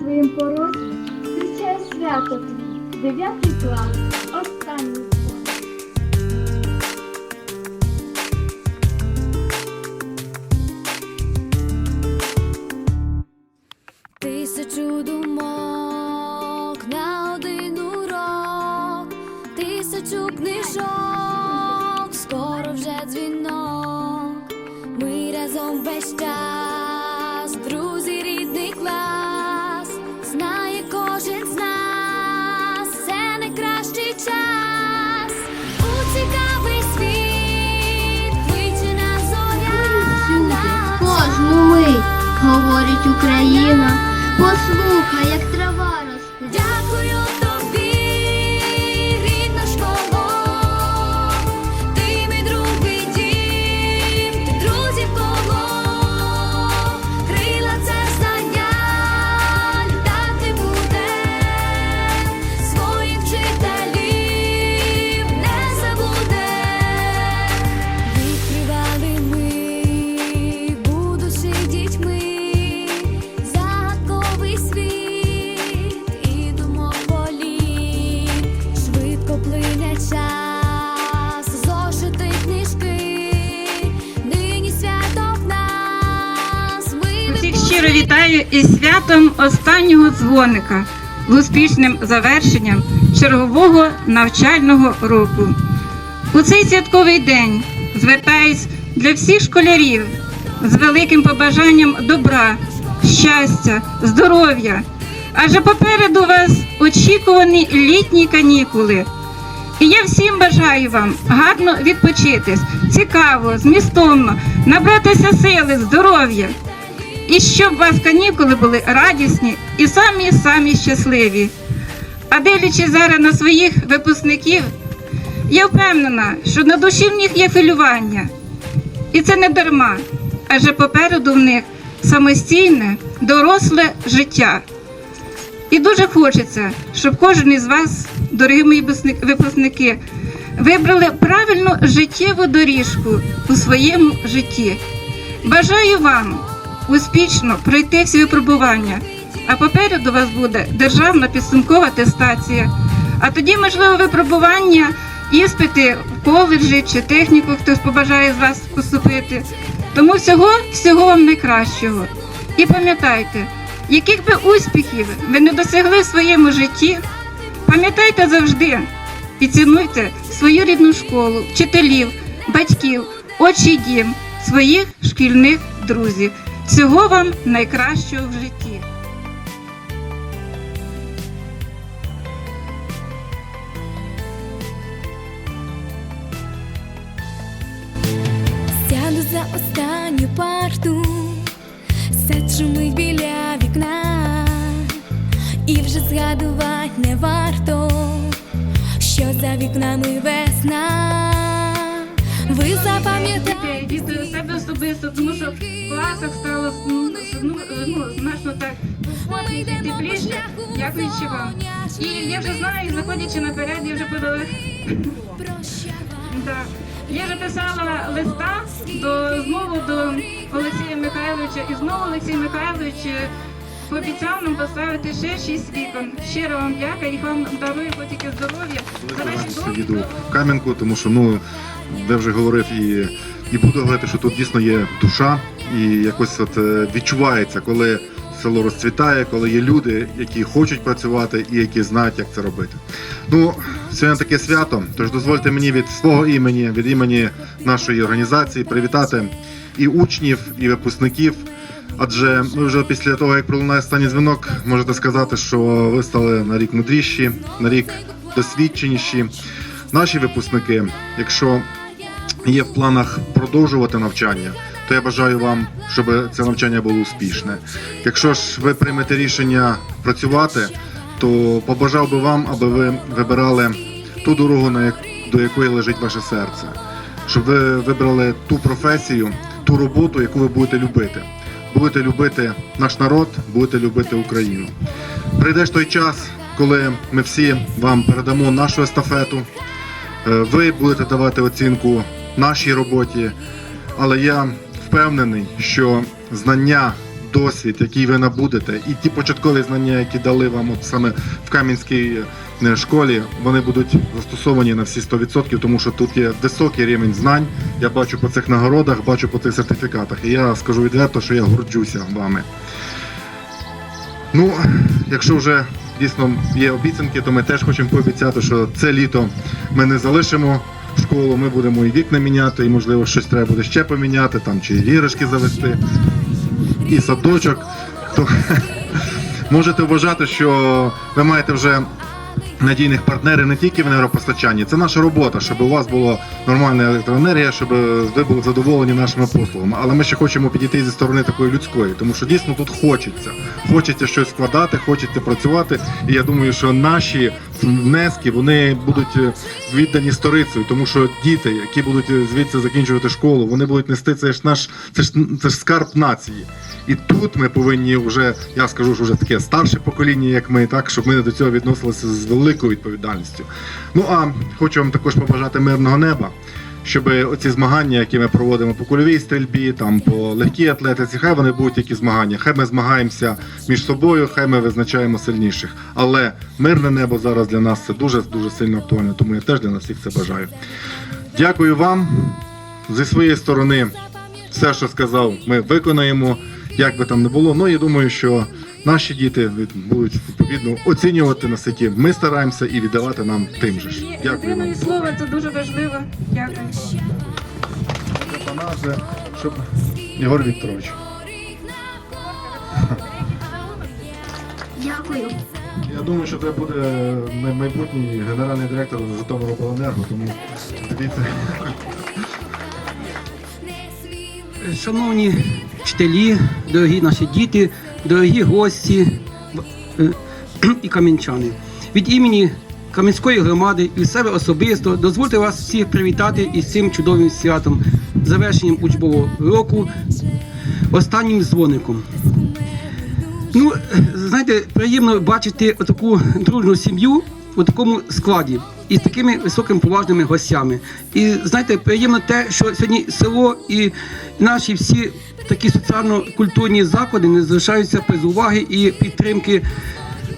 твоїм порозі зустрічає свято твій, дев'ятий клас, останній. Тисячу думок на один урок, тисячу книжок, скоро вже дзвінок. Ми разом весь час, говорить Україна. Послухай, вітаю із святом останнього дзвоника з успішним завершенням чергового навчального року. У цей святковий день звертаюсь для всіх школярів з великим побажанням добра, щастя, здоров'я. Адже попереду вас очікувані літні канікули. І я всім бажаю вам гарно відпочитись, цікаво, змістовно, набратися сили, здоров'я. І щоб вас канікули були радісні і самі самі щасливі. А дивлячись зараз на своїх випускників, я впевнена, що на душі в них є хвилювання. І це не дарма, адже попереду в них самостійне, доросле життя. І дуже хочеться, щоб кожен із вас, дорогі мої випускники, вибрали правильну життєву доріжку у своєму житті. Бажаю вам успішно пройти всі випробування, а попереду вас буде державна підсумкова атестація. А тоді, можливо, випробування, іспити в коледжі чи техніку, хтось побажає з вас поступити. Тому всього, всього вам найкращого. І пам'ятайте, яких би успіхів ви не досягли в своєму житті, пам'ятайте завжди і цінуйте свою рідну школу, вчителів, батьків, отчий дім, своїх шкільних друзів. Всього вам найкращого в житті. Сяду за останню парту, все шумить біля вікна, і вже згадувати не варто, що за вікнами весна. Ви запам'ятаєте. Діти себе особисто, тому що в класах стало ну, ну, ну, значно так тепліше, дякуючи вам. І я вже знаю, заходячи наперед, я вже подала. Да. Я вже писала листа до знову до Олексія Михайловича, і знову Олексій Михайлович пообіцяв нам поставити ще шість вікон. Щиро вам дяка і вам дарую тільки здоров'я. їду в Кам'янку, тому що ну де вже говорив і, і буду говорити, що тут дійсно є душа, і якось от е, відчувається, коли село розцвітає, коли є люди, які хочуть працювати і які знають, як це робити. Ну, сьогодні таке свято. Тож дозвольте мені від свого імені, від імені нашої організації привітати і учнів, і випускників. Адже ми вже після того, як пролунає останній дзвінок, можете сказати, що ви стали на рік мудріші, на рік досвідченіші. Наші випускники, якщо є в планах продовжувати навчання, то я бажаю вам, щоб це навчання було успішне. Якщо ж ви приймете рішення працювати, то побажав би вам, аби ви вибирали ту дорогу, на до якої лежить ваше серце, щоб ви вибрали ту професію, ту роботу, яку ви будете любити. Будете любити наш народ, будете любити Україну. Прийде ж той час, коли ми всі вам передамо нашу естафету. Е, Ви будете давати оцінку нашій роботі, але я впевнений, що знання, досвід, який ви набудете, і ті початкові знання, які дали вам от саме в Кам'янській е, школі, вони будуть застосовані на всі 100%, тому що тут є високий рівень знань. Я бачу по цих нагородах, бачу по цих сертифікатах. І я скажу відверто, що я горджуся вами. Ну, якщо вже дійсно є обіцянки, то ми теж хочемо пообіцяти, що це літо ми не залишимо школу, ми будемо і вікна міняти, і можливо щось треба буде ще поміняти, там чи іграшки завести, і садочок. То можете вважати, що ви маєте вже надійних партнерів не тільки в енергопостачанні. Це наша робота, щоб у вас була нормальна електроенергія, щоб ви були задоволені нашими послугами. Але ми ще хочемо підійти зі сторони такої людської, тому що дійсно тут хочеться. Хочеться щось складати, хочеться працювати. І я думаю, що наші внески вони будуть е, віддані сторицею, тому що діти, які будуть е, звідси закінчувати школу, вони будуть нести це ж наш це ж це ж скарб нації. І тут ми повинні вже, я скажу, що вже таке старше покоління, як ми, так щоб ми до цього відносилися з великою відповідальністю. Ну а хочу вам також побажати мирного неба, щоб оці змагання, які ми проводимо по кульовій стрільбі, там по легкій атлетиці, хай вони будуть які змагання. Хай ми змагаємося між собою, хай ми визначаємо сильніших. Але мирне небо зараз для нас це дуже дуже сильно актуально, тому я теж для нас всіх це бажаю. Дякую вам зі своєї сторони. Все, що сказав, ми виконаємо, як би там не було. Ну я думаю, що наші діти від- будуть відповідно оцінювати на наскільки ми стараємося і віддавати нам тим же ж. Дякую вам. слова це дуже важливо. Дякую. Щоб Ігор Вікторович. Дякую. Я думаю, що це буде майбутній генеральний директор Житомиробленерго, тому дивіться. Шановні вчителі, дорогі наші діти, дорогі гості е, і кам'янчани. Від імені Кам'янської громади і себе особисто дозвольте вас всіх привітати із цим чудовим святом, завершенням учбового року, останнім дзвоником. Ну, знаєте, приємно бачити таку дружну сім'ю у такому складі і з такими високими поважними гостями. І знаєте, приємно те, що сьогодні село і наші всі такі соціально-культурні заклади не залишаються без уваги і підтримки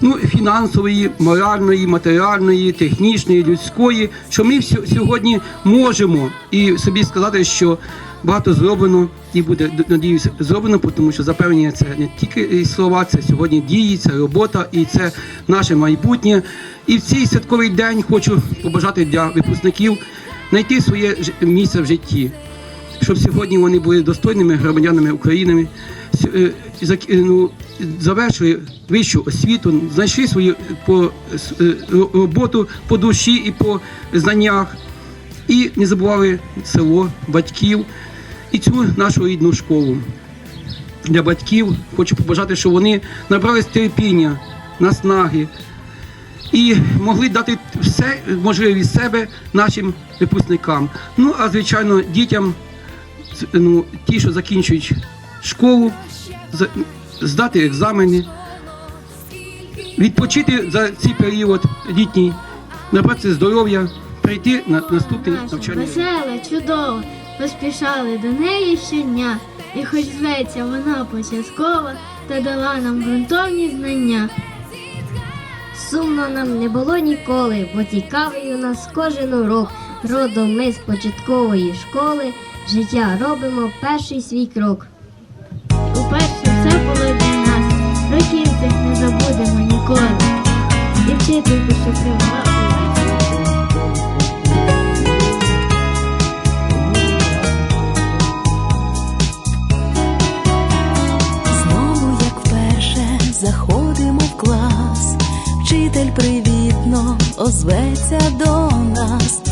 ну, фінансової, моральної, матеріальної, технічної, людської, що ми сьогодні можемо і собі сказати, що багато зроблено і буде надіюся зроблено, тому що запевнення це не тільки слова, це сьогодні дії, це робота і це наше майбутнє. І в цей святковий день хочу побажати для випускників знайти своє місце в житті щоб сьогодні вони були достойними громадянами України, е, е, ну, завершили вищу освіту, знайшли свою по е, ро- роботу по душі і по знаннях, і не забували село, батьків і цю нашу рідну школу. Для батьків хочу побажати, щоб вони набрались терпіння, наснаги і могли дати все можливе від себе нашим випускникам. Ну а звичайно, дітям ну, ті, що закінчують школу, здати екзамени, відпочити за цей період літній, набратися здоров'я, прийти на наступний навчальний. рік. весела, чудова, поспішали до неї щодня, і хоч зветься вона початкова, та дала нам ґрунтовні знання. Сумно нам не було ніколи, бо цікавий у нас кожен урок. Родом ми з початкової школи, життя робимо перший свій крок. Уперше все було для нас, років цих не забудемо ніколи. І вчительку, що. Знову, як вперше, заходимо в клас. Вчитель привітно озветься до нас.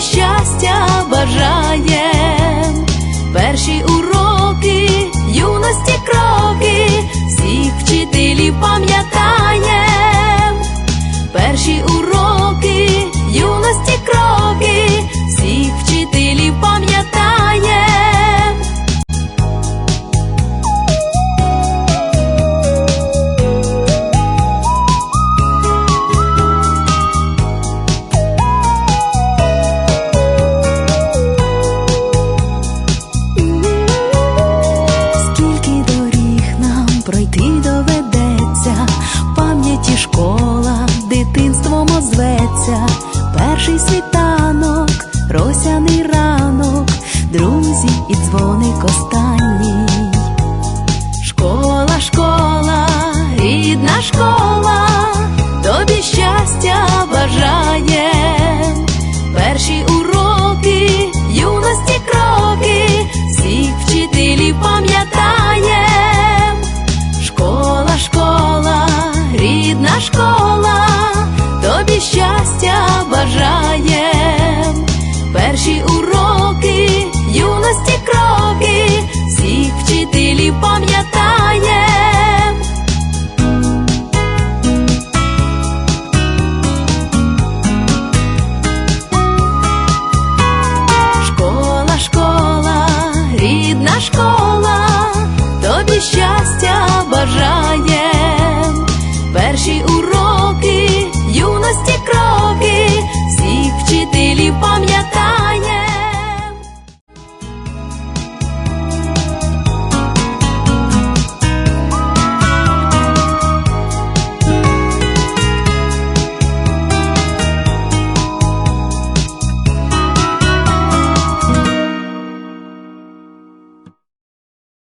щастя бажаєм. Перші уроки, юності кроки, світанок, росяний ранок, друзі і дзвоник останній. Школа, школа, рідна школа, тобі щастя бажає. Перші уроки, юності кроки, всіх вчителів пам'ятаєм. Школа, школа, рідна школа, щастя бажаєм. Перші уроки,